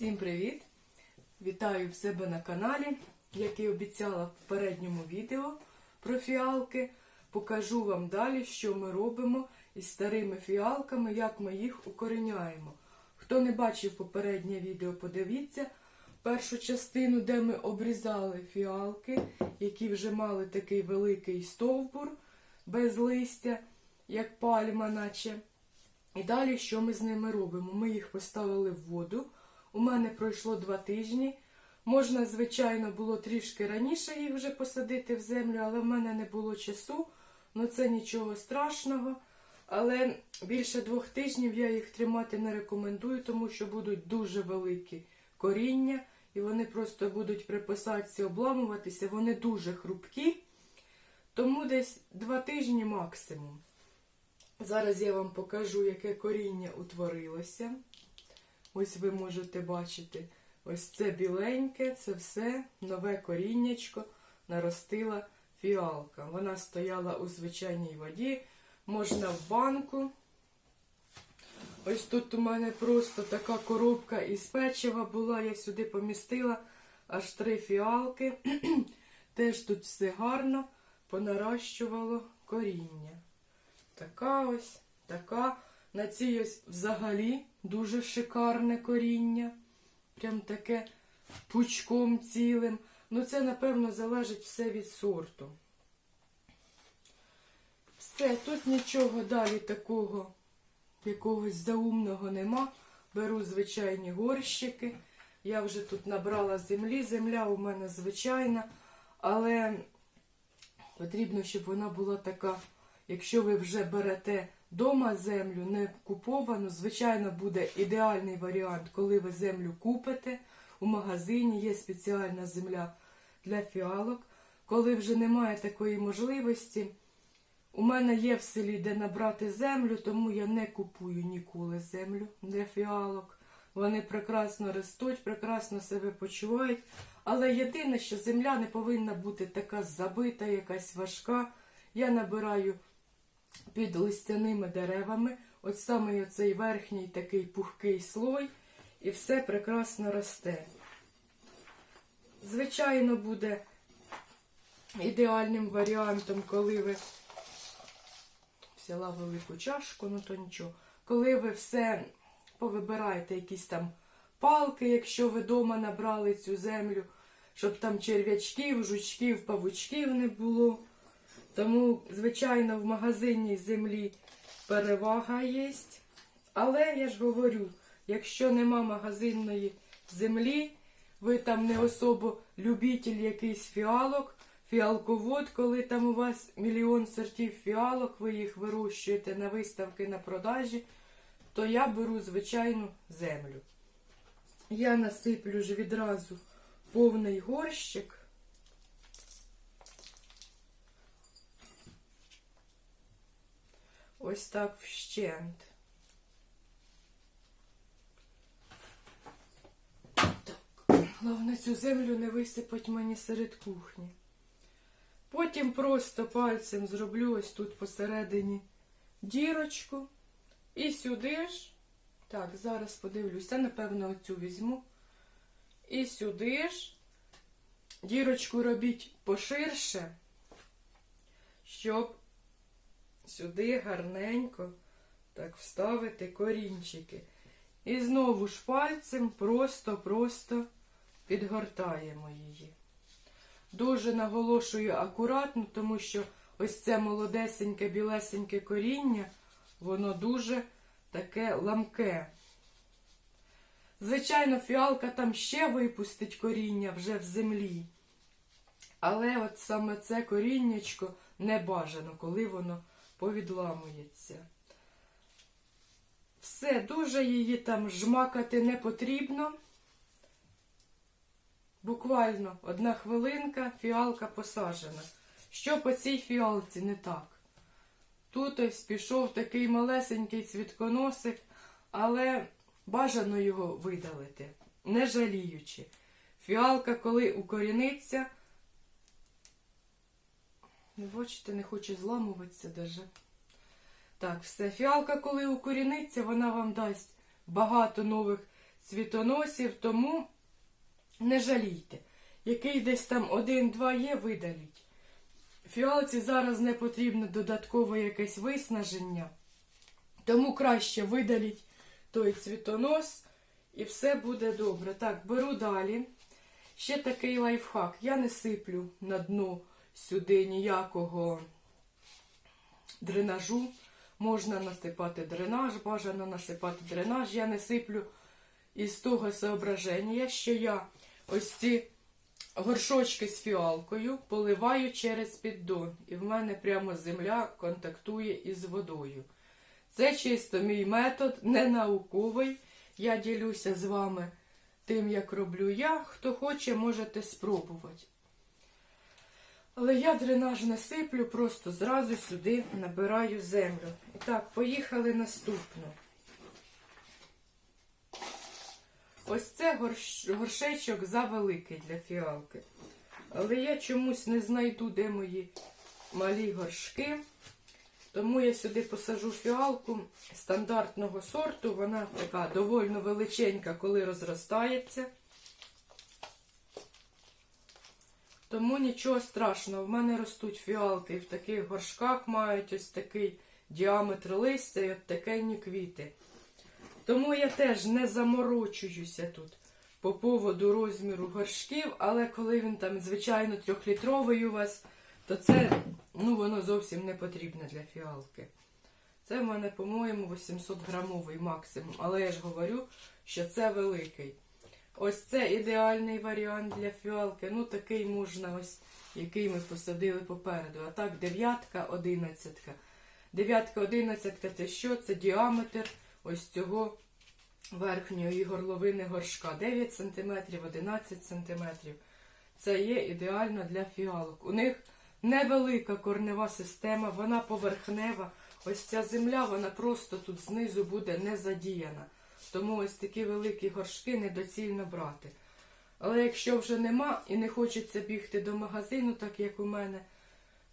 Всім привіт! Вітаю в себе на каналі. Як і обіцяла в попередньому відео про фіалки, покажу вам далі, що ми робимо із старими фіалками, як ми їх укореняємо. Хто не бачив попереднє відео, подивіться першу частину, де ми обрізали фіалки, які вже мали такий великий стовбур без листя, як пальма, наче. І далі що ми з ними робимо? Ми їх поставили в воду. У мене пройшло два тижні. Можна, звичайно, було трішки раніше їх вже посадити в землю, але в мене не було часу. Ну це нічого страшного. Але більше двох тижнів я їх тримати не рекомендую, тому що будуть дуже великі коріння, і вони просто будуть приписатися, обламуватися. Вони дуже хрупкі. Тому десь два тижні максимум. Зараз я вам покажу, яке коріння утворилося. Ось ви можете бачити, ось це біленьке, це все нове коріннячко наростила фіалка. Вона стояла у звичайній воді, можна в банку. Ось тут у мене просто така коробка із печива була, я сюди помістила аж три фіалки. Теж тут все гарно понаращувало коріння. Така ось, така. На цій ось взагалі дуже шикарне коріння. Прям таке пучком цілим. Ну, це, напевно, залежить все від сорту. Все, тут нічого далі такого якогось заумного нема. Беру звичайні горщики. Я вже тут набрала землі. Земля у мене звичайна, але потрібно, щоб вона була така. Якщо ви вже берете дома землю, не куповану, звичайно, буде ідеальний варіант, коли ви землю купите. У магазині є спеціальна земля для фіалок. Коли вже немає такої можливості, у мене є в селі, де набрати землю, тому я не купую ніколи землю для фіалок. Вони прекрасно ростуть, прекрасно себе почувають. Але єдине, що земля не повинна бути така забита, якась важка. Я набираю під листяними деревами, от саме оцей верхній такий пухкий слой, і все прекрасно росте. Звичайно, буде ідеальним варіантом, коли ви взяла велику чашку, ну то нічого. Коли ви все повибираєте, якісь там палки, якщо ви вдома набрали цю землю, щоб там черв'ячків, жучків, павучків не було. Тому, звичайно, в магазинній землі перевага є. Але я ж говорю, якщо нема магазинної землі, ви там не особо любитель якийсь фіалок, фіалковод, коли там у вас мільйон сортів фіалок, ви їх вирощуєте на виставки на продажі, то я беру звичайну землю. Я насиплю ж відразу повний горщик. Ось так вщент. Так, головне цю землю не висипать мені серед кухні. Потім просто пальцем зроблю ось тут посередині дірочку. І сюди ж, так, зараз подивлюся, напевно, оцю візьму. І сюди ж дірочку робіть поширше, щоб сюди гарненько так вставити корінчики. І знову ж пальцем просто-просто підгортаємо її. Дуже наголошую акуратно, тому що ось це молодесеньке, білесеньке коріння, воно дуже таке ламке. Звичайно, фіалка там ще випустить коріння вже в землі. Але от саме це коріннячко не бажано, коли воно повідламується. Все, дуже її там жмакати не потрібно. Буквально одна хвилинка, фіалка посаджена. Що по цій фіалці не так? Тут ось пішов такий малесенький цвітконосик, але бажано його видалити, не жаліючи. Фіалка, коли укоріниться, ви бачите, не хоче зламуватися даже. Так, все. Фіалка, коли укоріниться, вона вам дасть багато нових цвітоносів, тому не жалійте. Який десь там один-два є, видаліть. Фіалці зараз не потрібно додаткове якесь виснаження, тому краще видаліть той цвітонос і все буде добре. Так, беру далі. Ще такий лайфхак. Я не сиплю на дно сюди ніякого дренажу. Можна насипати дренаж, бажано насипати дренаж. Я не сиплю із того соображення, що я ось ці горшочки з фіалкою поливаю через піддон. І в мене прямо земля контактує із водою. Це чисто мій метод, не науковий. Я ділюся з вами тим, як роблю я. Хто хоче, можете спробувати. Але я дренаж не сиплю, просто зразу сюди набираю землю. І так, поїхали наступно. Ось це горш... горшечок завеликий для фіалки. Але я чомусь не знайду, де мої малі горшки. Тому я сюди посажу фіалку стандартного сорту. Вона така доволі величенька, коли розростається. Тому нічого страшного. В мене ростуть фіалки в таких горшках мають ось такий діаметр листя і от такенні квіти. Тому я теж не заморочуюся тут по поводу розміру горшків, але коли він там, звичайно, трьохлітровий у вас, то це ну, воно зовсім не потрібне для фіалки. Це в мене, по-моєму, 800 грамовий максимум. Але я ж говорю, що це великий. Ось це ідеальний варіант для фіалки. Ну, такий можна, ось, який ми посадили попереду. А так, дев'ятка, одинадцятка. Дев'ятка, одинадцятка це що? Це діаметр ось цього верхньої горловини горшка. 9 см, 11 см. Це є ідеально для фіалок. У них невелика корнева система, вона поверхнева. Ось ця земля, вона просто тут знизу буде не задіяна. Тому ось такі великі горшки недоцільно брати. Але якщо вже нема і не хочеться бігти до магазину, так як у мене,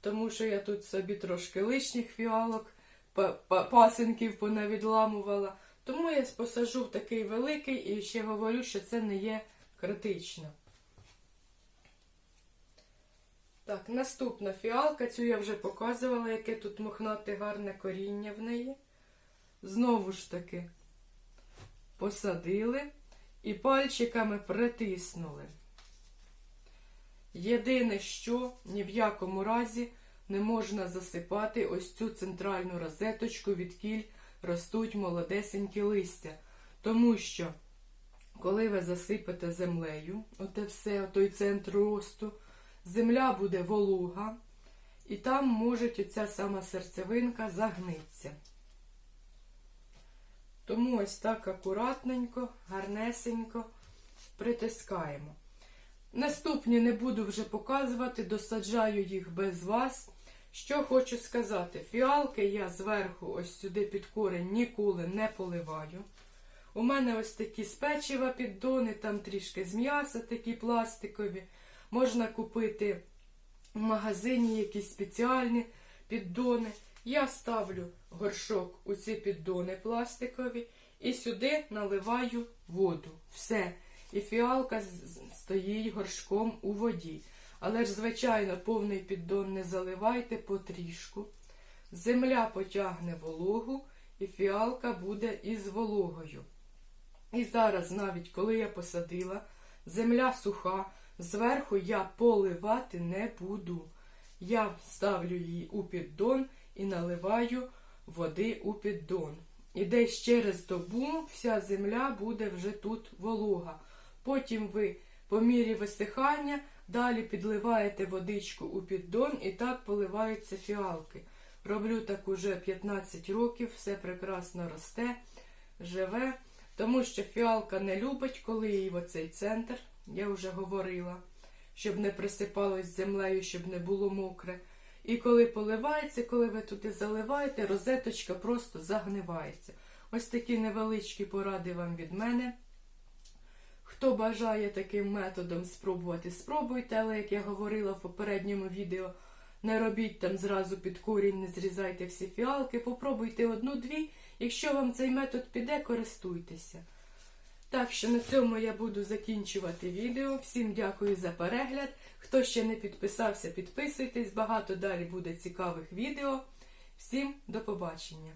тому що я тут собі трошки лишніх фіалок, па- па- пасинків понавідламувала, тому я посажу в такий великий і ще говорю, що це не є критично. Так, наступна фіалка, цю я вже показувала, яке тут мохнате гарне коріння в неї. Знову ж таки посадили і пальчиками притиснули. Єдине, що ні в якому разі не можна засипати ось цю центральну розеточку, від кіль ростуть молодесенькі листя. Тому що, коли ви засипете землею, оте все, той центр росту, земля буде волуга, і там може оця сама серцевинка загниться. Тому ось так акуратненько, гарнесенько притискаємо. Наступні не буду вже показувати, досаджаю їх без вас. Що хочу сказати, фіалки я зверху ось сюди під корень ніколи не поливаю. У мене ось такі з печива піддони, там трішки з м'яса такі пластикові. Можна купити в магазині якісь спеціальні піддони. Я ставлю горшок у ці піддони пластикові і сюди наливаю воду. Все. І фіалка стоїть горшком у воді. Але ж, звичайно, повний піддон не заливайте потрішку. Земля потягне вологу, і фіалка буде із вологою. І зараз, навіть коли я посадила, земля суха, зверху я поливати не буду. Я ставлю її у піддон і наливаю води у піддон. І десь через добу вся земля буде вже тут волога. Потім ви по мірі висихання далі підливаєте водичку у піддон і так поливаються фіалки. Роблю так уже 15 років, все прекрасно росте, живе, тому що фіалка не любить, коли її в оцей центр, я вже говорила, щоб не присипалось землею, щоб не було мокре. І коли поливається, коли ви туди заливаєте, розеточка просто загнивається. Ось такі невеличкі поради вам від мене. Хто бажає таким методом спробувати, спробуйте, але як я говорила в попередньому відео, не робіть там зразу під корінь, не зрізайте всі фіалки, попробуйте одну-дві. Якщо вам цей метод піде, користуйтеся. Так що на цьому я буду закінчувати відео. Всім дякую за перегляд. Хто ще не підписався, підписуйтесь. Багато далі буде цікавих відео. Всім до побачення!